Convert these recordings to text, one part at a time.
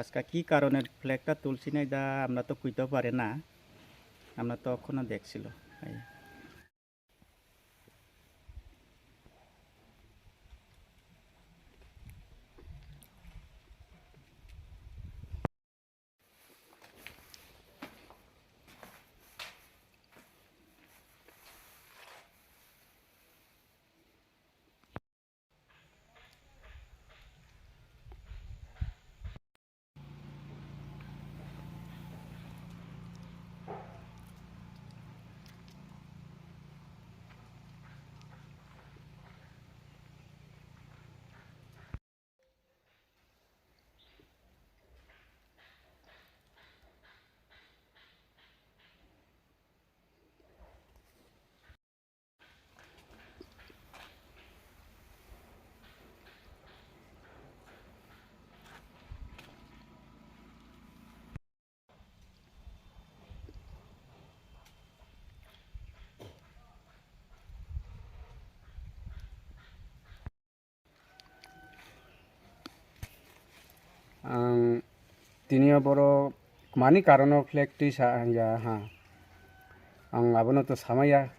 আজকে কি কারণের ফ্ল্যাগটা তুলছি না এটা আমরা তো কুইতেও পারে না। আমরা তো অক্ষণ দেখছিল। ତିନି ଅବର ମାନି କାରଣ ଫ୍ଲେକ୍ଟି ହାଁ ang abono to samaya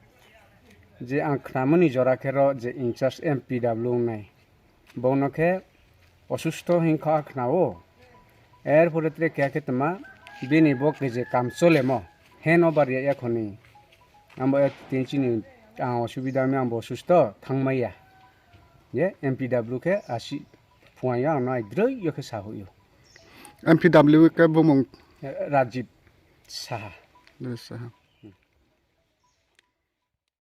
je ang khnamoni jora khero je in charge MPW nai bono khe অসুস্থ হিংসা খাও এর ফলে কেয়াকে তোমা বিনি বক যে কাম চলে ম হেন বাড়ি এখনই আমার তিন চিনি অসুবিধা আমি আমার অসুস্থ থাংমাইয়া যে এমপিডাব্লিউ কে আসি MPW, que é bom. Rajib Saha. Saha.